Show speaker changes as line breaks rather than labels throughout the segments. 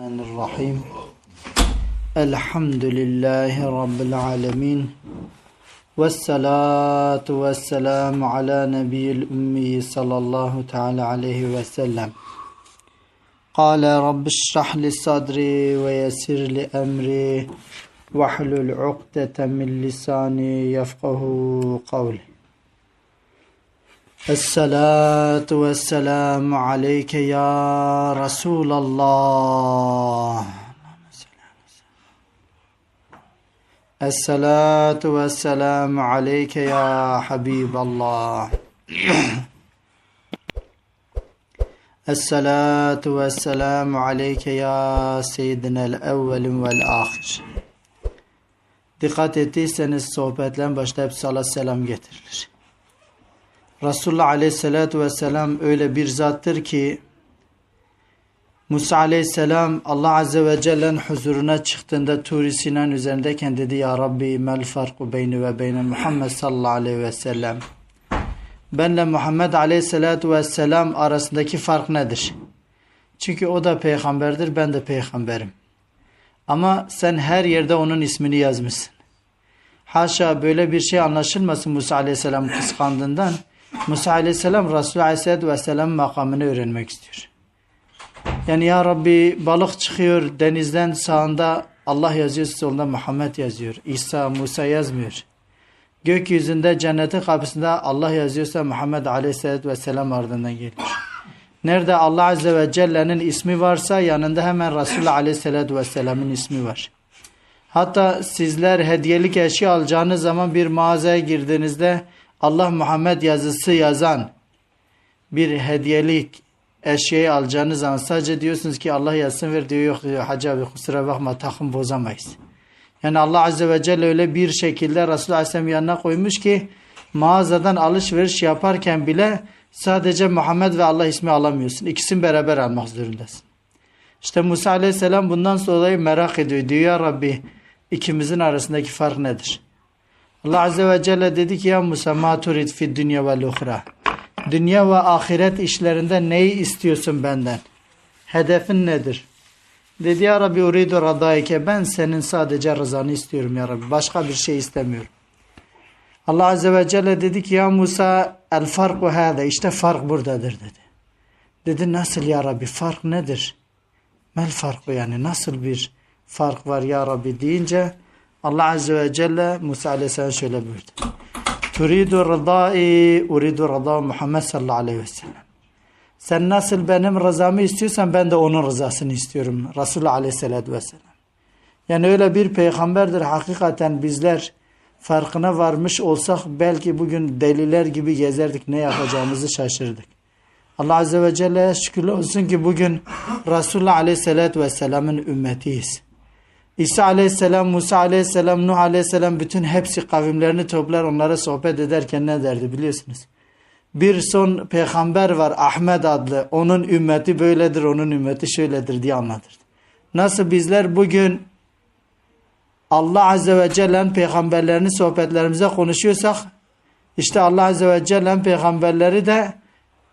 الرحمن الرحيم. الحمد لله رب العالمين. والصلاة والسلام على نبي الأمي صلى الله تعالى عليه وسلم. قال رب اشرح لي صدري ويسر لي أمري واحلل عقدة من لساني يفقه قولي. الصلاة والسلام عليك يا رسول الله الصلاة والسلام عليك يا حبيب الله الصلاة والسلام عليك يا سيدنا الأول والآخر Dikkat ettiyseniz sohbetlerin başta hep salat selam getirilir. Resulullah Aleyhisselatü Vesselam öyle bir zattır ki Musa Aleyhisselam Allah Azze ve Celle'nin huzuruna çıktığında Turi Sinan üzerindeyken dedi Ya Rabbi mel farku beyni ve beyne Muhammed sallallahu aleyhi ve sellem benle Muhammed Aleyhisselatü Vesselam arasındaki fark nedir? Çünkü o da peygamberdir ben de peygamberim. Ama sen her yerde onun ismini yazmışsın. Haşa böyle bir şey anlaşılmasın Musa Aleyhisselam kıskandığından. Musa Aleyhisselam Resulü Aleyhisselatü Vesselam makamını öğrenmek istiyor. Yani ya Rabbi balık çıkıyor denizden sağında Allah yazıyor solunda Muhammed yazıyor. İsa Musa yazmıyor. Gökyüzünde cennetin kapısında Allah yazıyorsa Muhammed Aleyhisselatü Vesselam ardından geliyor. Nerede Allah Azze ve Celle'nin ismi varsa yanında hemen Resulullah Aleyhisselatü Vesselam'ın ismi var. Hatta sizler hediyelik eşya alacağınız zaman bir mağazaya girdiğinizde Allah Muhammed yazısı yazan bir hediyelik eşyayı alacağınız zaman sadece diyorsunuz ki Allah yazsın ver diyor yok diyor Hacı abi kusura bakma takım bozamayız. Yani Allah Azze ve Celle öyle bir şekilde Resulullah Aleyhisselam yanına koymuş ki mağazadan alışveriş yaparken bile sadece Muhammed ve Allah ismi alamıyorsun. İkisini beraber almak zorundasın. İşte Musa Aleyhisselam bundan sonra merak ediyor. Diyor ya Rabbi ikimizin arasındaki fark nedir? Allah Azze ve Celle dedi ki ya Musa ma turid fi dünya ve luhra. Dünya ve ahiret işlerinde neyi istiyorsun benden? Hedefin nedir? Dedi ya Rabbi uridu radaike ben senin sadece rızanı istiyorum ya Rabbi. Başka bir şey istemiyorum. Allah Azze ve Celle dedi ki ya Musa el farku hâde işte fark buradadır dedi. Dedi nasıl ya Rabbi fark nedir? Mel farku yani nasıl bir fark var ya Rabbi deyince Allah Azze ve Celle Musa Aleyhisselam şöyle buyurdu. Turidu rıdai uridu rıda Muhammed sallallahu aleyhi ve sellem. Sen nasıl benim rızamı istiyorsan ben de onun rızasını istiyorum. Resulullah Aleyhisselatü Vesselam. Yani öyle bir peygamberdir hakikaten bizler farkına varmış olsak belki bugün deliler gibi gezerdik ne yapacağımızı şaşırdık. Allah Azze ve Celle'ye şükürler olsun ki bugün Resulullah Aleyhisselatü Vesselam'ın ümmetiyiz. İsa Aleyhisselam, Musa Aleyhisselam, Nuh Aleyhisselam bütün hepsi kavimlerini toplar onlara sohbet ederken ne derdi biliyorsunuz. Bir son peygamber var Ahmet adlı. Onun ümmeti böyledir, onun ümmeti şöyledir diye anlatırdı. Nasıl bizler bugün Allah Azze ve Celle'nin peygamberlerini sohbetlerimize konuşuyorsak işte Allah Azze ve Celle'nin peygamberleri de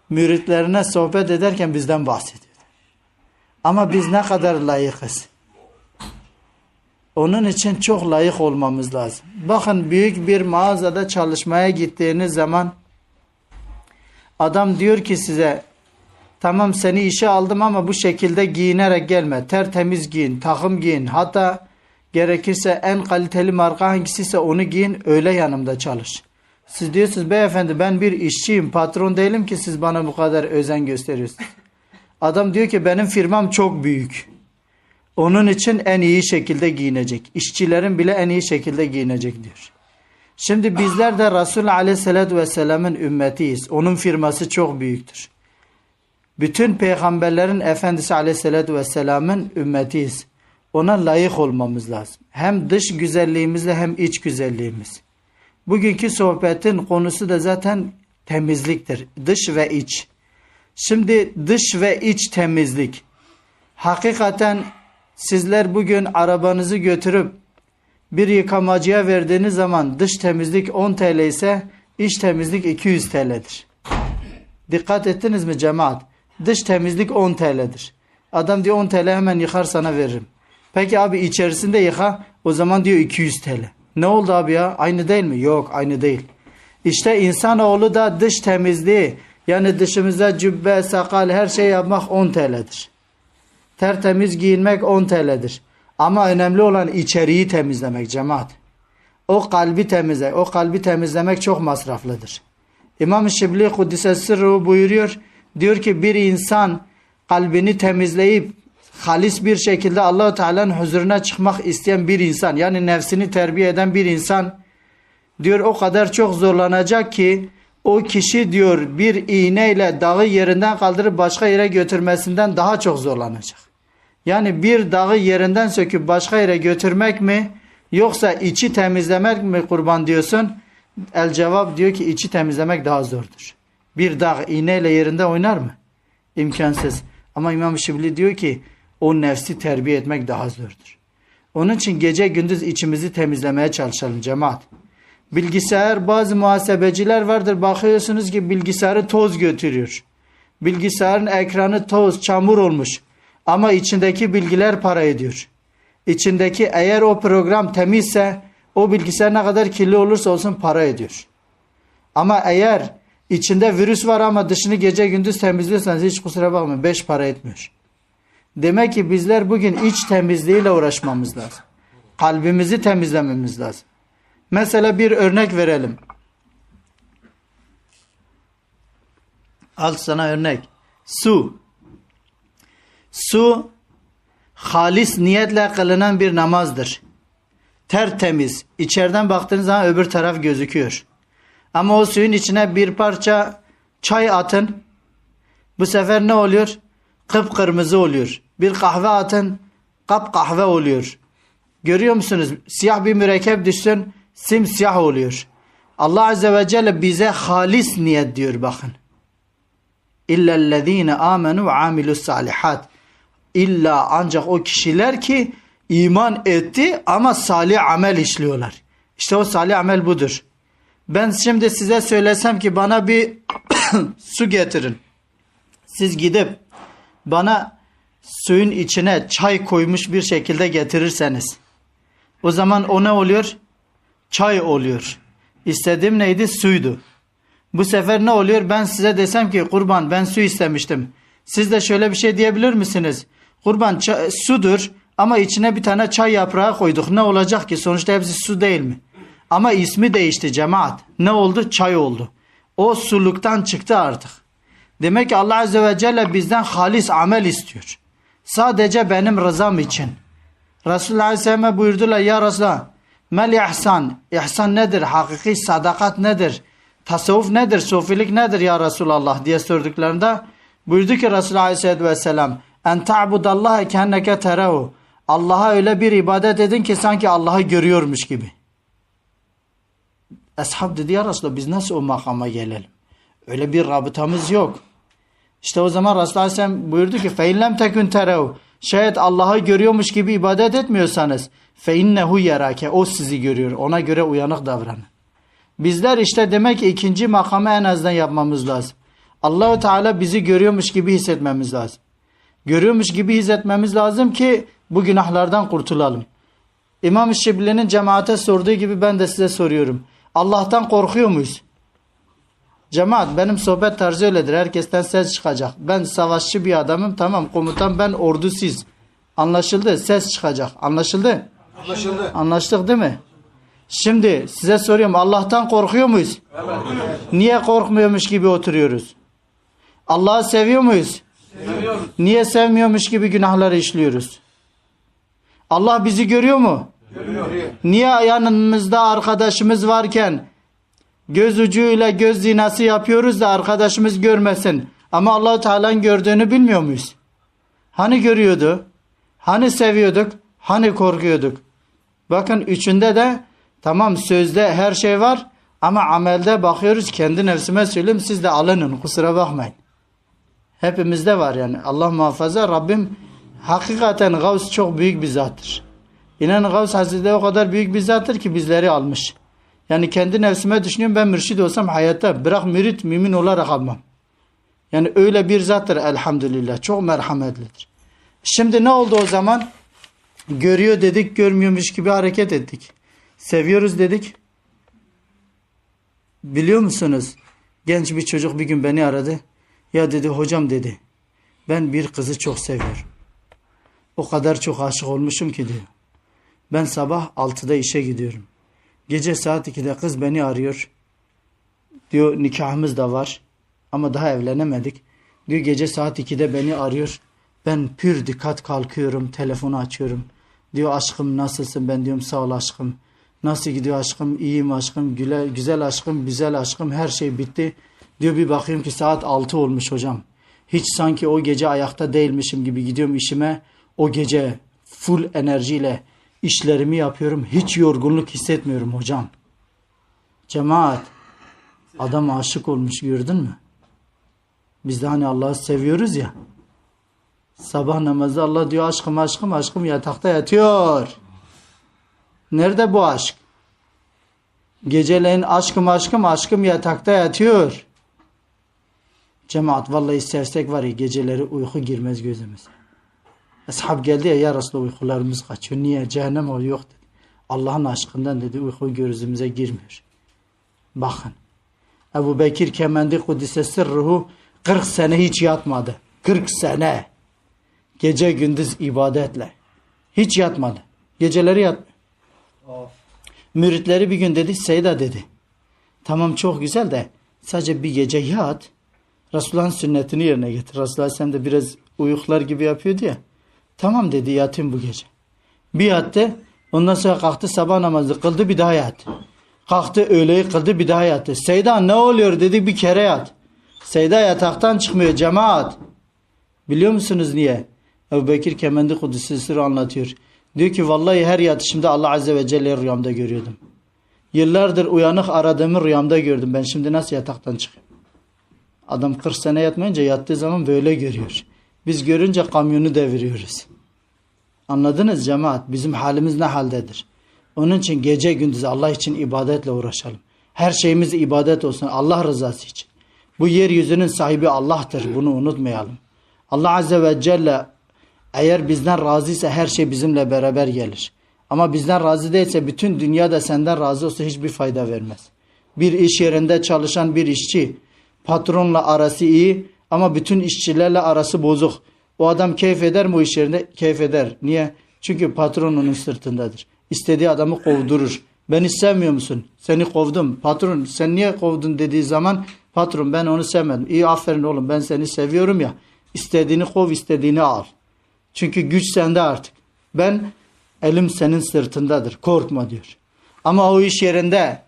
müritlerine sohbet ederken bizden bahsediyor. Ama biz ne kadar layıkız. Onun için çok layık olmamız lazım. Bakın büyük bir mağazada çalışmaya gittiğiniz zaman adam diyor ki size tamam seni işe aldım ama bu şekilde giyinerek gelme. Tertemiz giyin, takım giyin. Hatta gerekirse en kaliteli marka hangisiyse onu giyin öyle yanımda çalış. Siz diyorsunuz beyefendi ben bir işçiyim patron değilim ki siz bana bu kadar özen gösteriyorsunuz. Adam diyor ki benim firmam çok büyük. Onun için en iyi şekilde giyinecek. İşçilerin bile en iyi şekilde giyinecek diyor. Şimdi bizler de Resulullah Aleyhisselatü Vesselam'ın ümmetiyiz. Onun firması çok büyüktür. Bütün peygamberlerin efendisi Aleyhisselatü Vesselam'ın ümmetiyiz. Ona layık olmamız lazım. Hem dış güzelliğimizle hem iç güzelliğimiz. Bugünkü sohbetin konusu da zaten temizliktir. Dış ve iç. Şimdi dış ve iç temizlik. Hakikaten sizler bugün arabanızı götürüp bir yıkamacıya verdiğiniz zaman dış temizlik 10 TL ise iç temizlik 200 TL'dir. Dikkat ettiniz mi cemaat? Dış temizlik 10 TL'dir. Adam diyor 10 TL hemen yıkar sana veririm. Peki abi içerisinde yıka o zaman diyor 200 TL. Ne oldu abi ya? Aynı değil mi? Yok aynı değil. İşte insanoğlu da dış temizliği yani dışımızda cübbe, sakal her şey yapmak 10 TL'dir. Tertemiz giyinmek 10 TL'dir. Ama önemli olan içeriği temizlemek cemaat. O kalbi temizlemek, o kalbi temizlemek çok masraflıdır. İmam Şibli Kuddise Sırrı buyuruyor. Diyor ki bir insan kalbini temizleyip halis bir şekilde Allahu Teala'nın huzuruna çıkmak isteyen bir insan yani nefsini terbiye eden bir insan diyor o kadar çok zorlanacak ki o kişi diyor bir iğneyle dağı yerinden kaldırıp başka yere götürmesinden daha çok zorlanacak. Yani bir dağı yerinden söküp başka yere götürmek mi yoksa içi temizlemek mi kurban diyorsun? El cevap diyor ki içi temizlemek daha zordur. Bir dağ iğneyle yerinde oynar mı? İmkansız. Ama İmam Şibli diyor ki o nefsi terbiye etmek daha zordur. Onun için gece gündüz içimizi temizlemeye çalışalım cemaat. Bilgisayar bazı muhasebeciler vardır bakıyorsunuz ki bilgisayarı toz götürüyor. Bilgisayarın ekranı toz, çamur olmuş. Ama içindeki bilgiler para ediyor. İçindeki eğer o program temizse o bilgisayar ne kadar kirli olursa olsun para ediyor. Ama eğer içinde virüs var ama dışını gece gündüz temizliyorsanız hiç kusura bakmayın beş para etmiyor. Demek ki bizler bugün iç temizliğiyle uğraşmamız lazım. Kalbimizi temizlememiz lazım. Mesela bir örnek verelim. Al sana örnek. Su. Su halis niyetle kılınan bir namazdır. Tertemiz. İçeriden baktığınız zaman öbür taraf gözüküyor. Ama o suyun içine bir parça çay atın. Bu sefer ne oluyor? Kıpkırmızı oluyor. Bir kahve atın. Kap kahve oluyor. Görüyor musunuz? Siyah bir mürekkep düşsün simsiyah oluyor. Allah Azze ve Celle bize halis niyet diyor bakın. İllellezine amenu ve amilus salihat. İlla ancak o kişiler ki iman etti ama salih amel işliyorlar. İşte o salih amel budur. Ben şimdi size söylesem ki bana bir su getirin. Siz gidip bana suyun içine çay koymuş bir şekilde getirirseniz o zaman o ne oluyor? Çay oluyor. İstediğim neydi? Suydu. Bu sefer ne oluyor? Ben size desem ki kurban ben su istemiştim. Siz de şöyle bir şey diyebilir misiniz? Kurban sudur ama içine bir tane çay yaprağı koyduk. Ne olacak ki? Sonuçta hepsi su değil mi? Ama ismi değişti cemaat. Ne oldu? Çay oldu. O suluktan çıktı artık. Demek ki Allah Azze ve Celle bizden halis amel istiyor. Sadece benim rızam için. Resulullah Aleyhisselam'a buyurdular ya Resulullah mel ihsan. İhsan nedir? Hakiki sadakat nedir? Tasavvuf nedir? Sofilik nedir ya Resulallah diye sorduklarında buyurdu ki Resulullah Aleyhisselatü Vesselam en ta'budallaha kenneke terehu. Allah'a öyle bir ibadet edin ki sanki Allah'ı görüyormuş gibi. Ashab dedi ya Resulallah biz nasıl o makama gelelim? Öyle bir rabıtamız yok. İşte o zaman Resulullah Aleyhisselam buyurdu ki فَاِنْ tekün terev. Şayet Allah'ı görüyormuş gibi ibadet etmiyorsanız فَاِنَّهُ yerake. O sizi görüyor. Ona göre uyanık davranın. Bizler işte demek ki ikinci makamı en azından yapmamız lazım. Allahu Teala bizi görüyormuş gibi hissetmemiz lazım. Görüyormuş gibi hissetmemiz lazım ki bu günahlardan kurtulalım. İmam Şibli'nin cemaate sorduğu gibi ben de size soruyorum. Allah'tan korkuyor muyuz? Cemaat benim sohbet tarzı öyledir. Herkesten ses çıkacak. Ben savaşçı bir adamım. Tamam komutan ben ordu siz. Anlaşıldı. Ses çıkacak. Anlaşıldı?
Anlaşıldı.
Anlaştık değil mi? Şimdi size soruyorum Allah'tan korkuyor muyuz?
Evet.
Niye korkmuyormuş gibi oturuyoruz? Allah'ı seviyor muyuz?
Seviyoruz.
Niye sevmiyormuş gibi günahları işliyoruz? Allah bizi görüyor mu?
Görüyor.
Niye yanımızda arkadaşımız varken göz ucuyla göz zinası yapıyoruz da arkadaşımız görmesin. Ama allah Teala'nın gördüğünü bilmiyor muyuz? Hani görüyordu? Hani seviyorduk? Hani korkuyorduk? Bakın üçünde de tamam sözde her şey var ama amelde bakıyoruz kendi nefsime söyleyeyim siz de alının kusura bakmayın. Hepimizde var yani Allah muhafaza Rabbim hakikaten Gavs çok büyük bir zattır. İnan Gavs Hazretleri o kadar büyük bir zattır ki bizleri almış. Yani kendi nefsime düşünüyorum ben mürşid olsam hayatta bırak mürit mümin olarak almam. Yani öyle bir zattır elhamdülillah. Çok merhametlidir. Şimdi ne oldu o zaman? Görüyor dedik, görmüyormuş gibi hareket ettik. Seviyoruz dedik. Biliyor musunuz? Genç bir çocuk bir gün beni aradı. Ya dedi hocam dedi. Ben bir kızı çok seviyorum. O kadar çok aşık olmuşum ki diyor. Ben sabah 6'da işe gidiyorum. Gece saat 2'de kız beni arıyor. Diyor nikahımız da var. Ama daha evlenemedik. Diyor gece saat 2'de beni arıyor. Ben pür dikkat kalkıyorum. Telefonu açıyorum. Diyor aşkım nasılsın? Ben diyorum sağ ol aşkım. Nasıl gidiyor aşkım? İyiyim aşkım. Güle, güzel aşkım. Güzel aşkım. Her şey bitti. Diyor bir bakıyorum ki saat 6 olmuş hocam. Hiç sanki o gece ayakta değilmişim gibi gidiyorum işime. O gece full enerjiyle işlerimi yapıyorum. Hiç yorgunluk hissetmiyorum hocam. Cemaat. Adam aşık olmuş gördün mü? Biz de hani Allah'ı seviyoruz ya. Sabah namazda Allah diyor aşkım aşkım aşkım yatakta yatıyor. Nerede bu aşk? Geceleyin aşkım aşkım aşkım yatakta yatıyor. Cemaat vallahi istersek var ya geceleri uyku girmez gözümüze. Ashab geldi ya ya Resulallah uykularımız kaçıyor. Niye? Cehennem o yok dedi. Allah'ın aşkından dedi uyku gözümüze girmiyor. Bakın. Ebu Bekir kemendi Kudüs'e sırruhu 40 sene hiç yatmadı. 40 sene. Gece gündüz ibadetle. Hiç yatmadı. Geceleri yat. Müritleri bir gün dedi Seyda dedi. Tamam çok güzel de sadece bir gece yat. Resulullah'ın sünnetini yerine getir. Resulullah sen de biraz uyuklar gibi yapıyordu ya. Tamam dedi yatayım bu gece. Bir yattı. Ondan sonra kalktı sabah namazı kıldı bir daha yattı. Kalktı öğleyi kıldı bir daha yattı. Seyda ne oluyor dedi bir kere yat. Seyda yataktan çıkmıyor cemaat. Biliyor musunuz niye? Ebu Bekir Kemendi Kudüs'ü sırrı anlatıyor. Diyor ki vallahi her yatışımda Allah Azze ve Celle'yi rüyamda görüyordum. Yıllardır uyanık aradığımı rüyamda gördüm. Ben şimdi nasıl yataktan çıkayım? Adam 40 sene yatmayınca yattığı zaman böyle görüyor. Biz görünce kamyonu deviriyoruz. Anladınız cemaat? Bizim halimiz ne haldedir? Onun için gece gündüz Allah için ibadetle uğraşalım. Her şeyimiz ibadet olsun Allah rızası için. Bu yeryüzünün sahibi Allah'tır. Bunu unutmayalım. Allah Azze ve Celle eğer bizden razıysa her şey bizimle beraber gelir. Ama bizden razı değilse bütün dünya da senden razı olsa hiçbir fayda vermez. Bir iş yerinde çalışan bir işçi patronla arası iyi ama bütün işçilerle arası bozuk. O adam keyif eder mi o iş yerinde? Keyif eder. Niye? Çünkü patron onun sırtındadır. İstediği adamı kovdurur. Beni sevmiyor musun? Seni kovdum. Patron sen niye kovdun dediği zaman patron ben onu sevmedim. İyi aferin oğlum ben seni seviyorum ya. İstediğini kov istediğini al. Çünkü güç sende artık. Ben elim senin sırtındadır. Korkma diyor. Ama o iş yerinde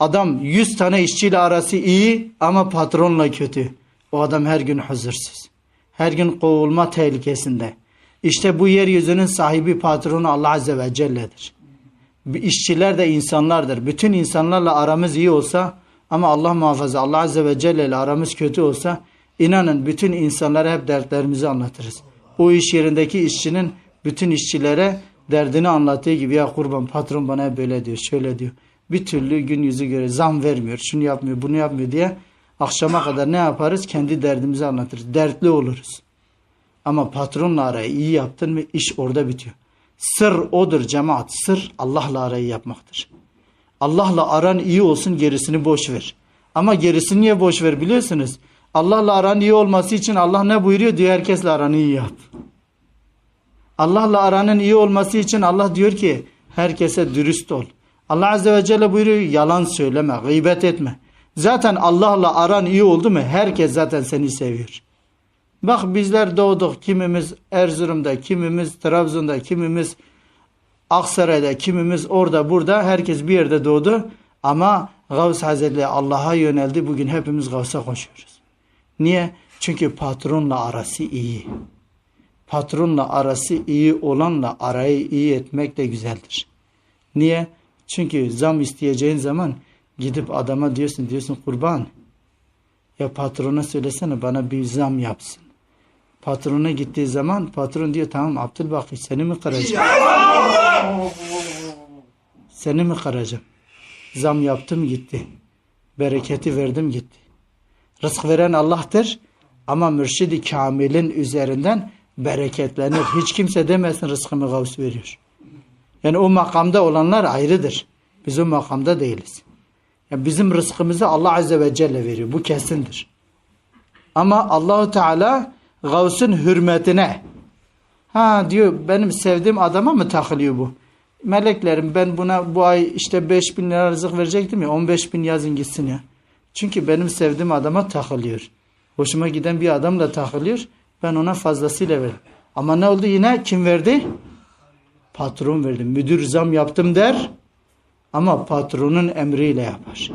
adam 100 tane işçiyle arası iyi ama patronla kötü. O adam her gün huzursuz. Her gün kovulma tehlikesinde. İşte bu yeryüzünün sahibi patronu Allah Azze ve Celle'dir. İşçiler de insanlardır. Bütün insanlarla aramız iyi olsa ama Allah muhafaza Allah Azze ve Celle ile aramız kötü olsa inanın bütün insanlara hep dertlerimizi anlatırız. O iş yerindeki işçinin bütün işçilere derdini anlattığı gibi ya kurban patron bana böyle diyor şöyle diyor. Bir türlü gün yüzü göre zam vermiyor şunu yapmıyor bunu yapmıyor diye akşama kadar ne yaparız kendi derdimizi anlatırız. Dertli oluruz. Ama patronla arayı iyi yaptın mı iş orada bitiyor. Sır odur cemaat. Sır Allah'la arayı yapmaktır. Allah'la aran iyi olsun gerisini boş ver. Ama gerisini niye boş ver biliyorsunuz? Allah'la aran iyi olması için Allah ne buyuruyor? Diyor herkesle aranı iyi yap. Allah'la aranın iyi olması için Allah diyor ki herkese dürüst ol. Allah Azze ve Celle buyuruyor yalan söyleme, gıybet etme. Zaten Allah'la aran iyi oldu mu herkes zaten seni seviyor. Bak bizler doğduk kimimiz Erzurum'da, kimimiz Trabzon'da, kimimiz Aksaray'da, kimimiz orada burada herkes bir yerde doğdu. Ama Gavs Hazretleri Allah'a yöneldi. Bugün hepimiz Gavs'a koşuyoruz. Niye? Çünkü patronla arası iyi. Patronla arası iyi olanla arayı iyi etmek de güzeldir. Niye? Çünkü zam isteyeceğin zaman gidip adama diyorsun diyorsun kurban. Ya patrona söylesene bana bir zam yapsın. Patrona gittiği zaman patron diyor tamam Abdülbaki seni mi kıracağım? Seni mi kıracağım? Zam yaptım gitti. Bereketi verdim gitti. Rızk veren Allah'tır ama mürşidi kamilin üzerinden bereketlenir. Hiç kimse demesin rızkımı Gavs veriyor. Yani o makamda olanlar ayrıdır. Biz o makamda değiliz. Yani bizim rızkımızı Allah Azze ve Celle veriyor. Bu kesindir. Ama Allahu Teala Gavs'un hürmetine ha diyor benim sevdiğim adama mı takılıyor bu? Meleklerim ben buna bu ay işte 5 bin lira rızık verecektim ya 15 bin yazın gitsin ya. Çünkü benim sevdiğim adama takılıyor. Hoşuma giden bir adamla takılıyor. Ben ona fazlasıyla veririm. Ama ne oldu yine? Kim verdi? Patron verdi. Müdür zam yaptım der. Ama patronun emriyle yapar.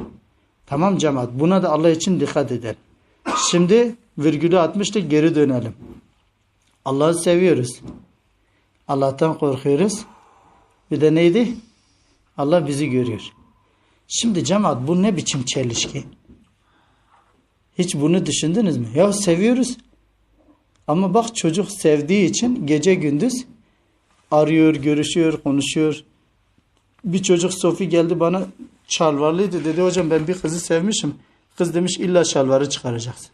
Tamam cemaat. Buna da Allah için dikkat edelim. Şimdi virgülü atmıştık geri dönelim. Allah'ı seviyoruz. Allah'tan korkuyoruz. Bir de neydi? Allah bizi görüyor. Şimdi cemaat bu ne biçim çelişki? Hiç bunu düşündünüz mü? Ya seviyoruz. Ama bak çocuk sevdiği için gece gündüz arıyor, görüşüyor, konuşuyor. Bir çocuk Sofi geldi bana şalvarlıydı. Dedi hocam ben bir kızı sevmişim. Kız demiş illa şalvarı çıkaracaksın.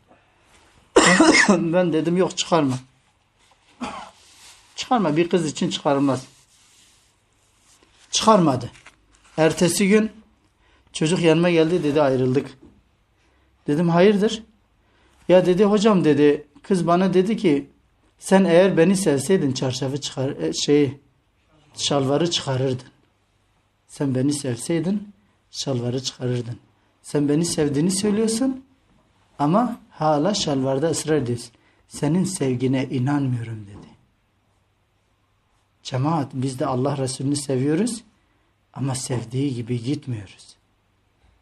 ben dedim yok çıkarma. Çıkarma bir kız için çıkarılmaz. Çıkarmadı. Ertesi gün çocuk yanıma geldi dedi ayrıldık. Dedim hayırdır? Ya dedi hocam dedi kız bana dedi ki sen eğer beni sevseydin çarşafı çıkar şeyi şalvarı çıkarırdın. Sen beni sevseydin şalvarı çıkarırdın. Sen beni sevdiğini söylüyorsun ama hala şalvarda ısrar ediyorsun. Senin sevgine inanmıyorum dedi. Cemaat biz de Allah Resulü'nü seviyoruz ama sevdiği gibi gitmiyoruz.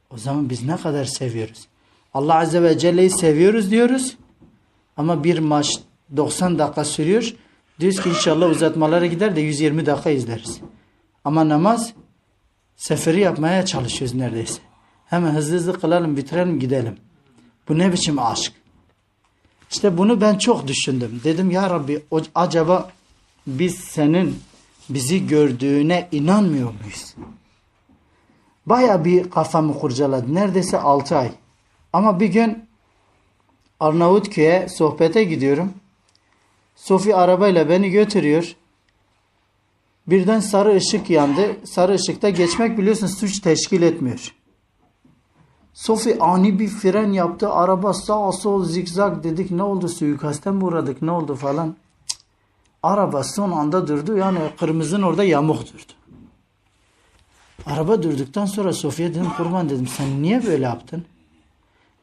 O zaman biz ne kadar seviyoruz? Allah Azze ve Celle'yi seviyoruz diyoruz ama bir maç 90 dakika sürüyor. Diyoruz ki inşallah uzatmalara gider de 120 dakika izleriz. Ama namaz seferi yapmaya çalışıyoruz neredeyse. Hemen hızlı hızlı kılalım, bitirelim, gidelim. Bu ne biçim aşk? İşte bunu ben çok düşündüm. Dedim ya Rabbi acaba biz senin bizi gördüğüne inanmıyor muyuz? Baya bir kafamı kurcaladı. Neredeyse 6 ay. Ama bir gün Arnavutköy'e sohbete gidiyorum. Sofi arabayla beni götürüyor. Birden sarı ışık yandı. Sarı ışıkta geçmek biliyorsun suç teşkil etmiyor. Sofi ani bir fren yaptı. Araba sağ sol zikzak dedik. Ne oldu suikasten mi uğradık ne oldu falan. Cık. Araba son anda durdu. Yani kırmızının orada yamuk durdu. Araba durduktan sonra Sofi'ye dedim kurban dedim sen niye böyle yaptın?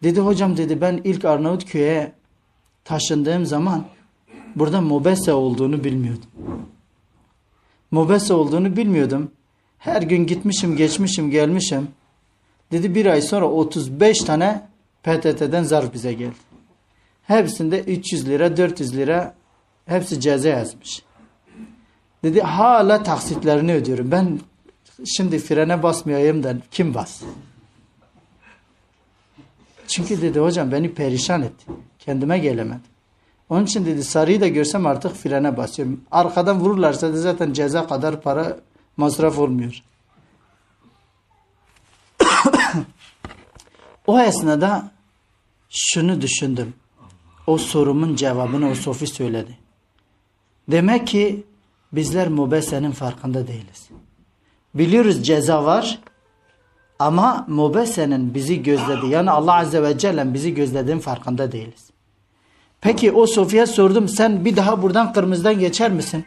Dedi hocam dedi ben ilk Arnavutköy'e taşındığım zaman burada Mobese olduğunu bilmiyordum. Mobese olduğunu bilmiyordum. Her gün gitmişim, geçmişim, gelmişim. Dedi bir ay sonra 35 tane PTT'den zarf bize geldi. Hepsinde 300 lira, 400 lira hepsi ceza yazmış. Dedi hala taksitlerini ödüyorum. Ben şimdi frene basmayayım da kim bas? Çünkü dedi hocam beni perişan etti. Kendime gelemedim. Onun için dedi sarıyı da görsem artık frene basıyorum. Arkadan vururlarsa da zaten ceza kadar para masraf olmuyor. o esnada şunu düşündüm. O sorumun cevabını o Sofi söyledi. Demek ki bizler mubesenin farkında değiliz. Biliyoruz ceza var ama mubesenin bizi gözledi. Yani Allah Azze ve Celle bizi gözlediğin farkında değiliz. Peki o Sofya sordum sen bir daha buradan kırmızıdan geçer misin?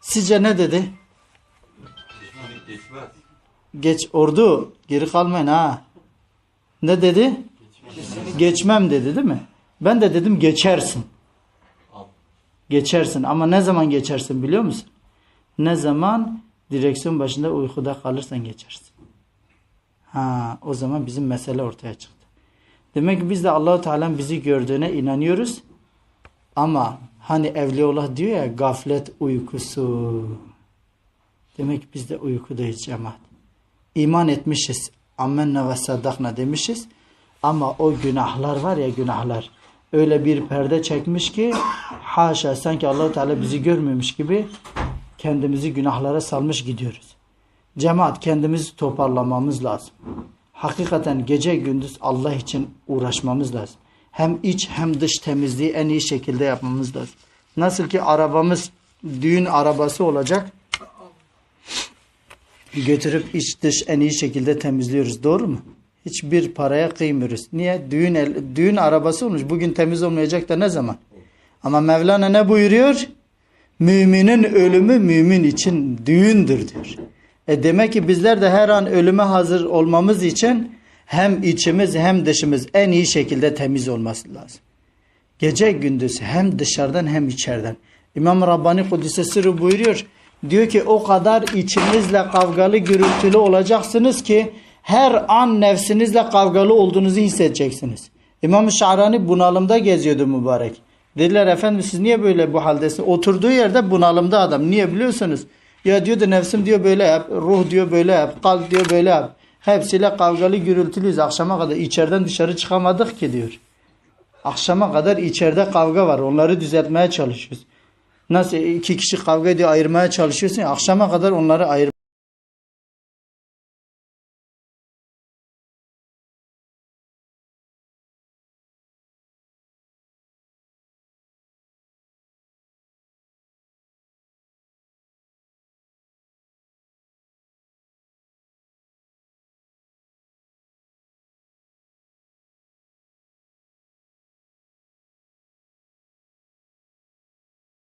Sizce ne dedi?
Geçmez.
Geç ordu geri kalmayın ha. Ne dedi? Geçmem dedi değil mi? Ben de dedim geçersin. Geçersin ama ne zaman geçersin biliyor musun? Ne zaman direksiyon başında uykuda kalırsan geçersin. Ha, o zaman bizim mesele ortaya çıktı. Demek ki biz de Allahu Teala bizi gördüğüne inanıyoruz. Ama hani Evliyaullah diyor ya gaflet uykusu. Demek ki biz de uykudayız cemaat. İman etmişiz. Ammenna ve saddakna demişiz. Ama o günahlar var ya günahlar. Öyle bir perde çekmiş ki haşa sanki Allahu Teala bizi görmemiş gibi kendimizi günahlara salmış gidiyoruz. Cemaat kendimizi toparlamamız lazım. Hakikaten gece gündüz Allah için uğraşmamız lazım. Hem iç hem dış temizliği en iyi şekilde yapmamız lazım. Nasıl ki arabamız düğün arabası olacak. Götürüp iç dış en iyi şekilde temizliyoruz. Doğru mu? Hiçbir paraya kıymıyoruz. Niye? Düğün el- düğün arabası olmuş. Bugün temiz olmayacak da ne zaman? Ama Mevlana ne buyuruyor? Müminin ölümü mümin için düğündür diyor. E demek ki bizler de her an ölüme hazır olmamız için hem içimiz hem dışımız en iyi şekilde temiz olması lazım. Gece gündüz hem dışarıdan hem içeriden. İmam Rabbani Kudüs'e sırrı buyuruyor. Diyor ki o kadar içinizle kavgalı gürültülü olacaksınız ki her an nefsinizle kavgalı olduğunuzu hissedeceksiniz. İmam Şa'rani bunalımda geziyordu mübarek. Dediler efendim siz niye böyle bu haldesiniz? Oturduğu yerde bunalımda adam. Niye biliyorsunuz? Ya diyordu nefsim diyor böyle yap, ruh diyor böyle yap, kalp diyor böyle yap. Hepsiyle kavgalı gürültülüyüz akşama kadar. içeriden dışarı çıkamadık ki diyor. Akşama kadar içeride kavga var. Onları düzeltmeye çalışıyoruz. Nasıl iki kişi kavga ediyor ayırmaya çalışıyorsun. Akşama kadar onları ayır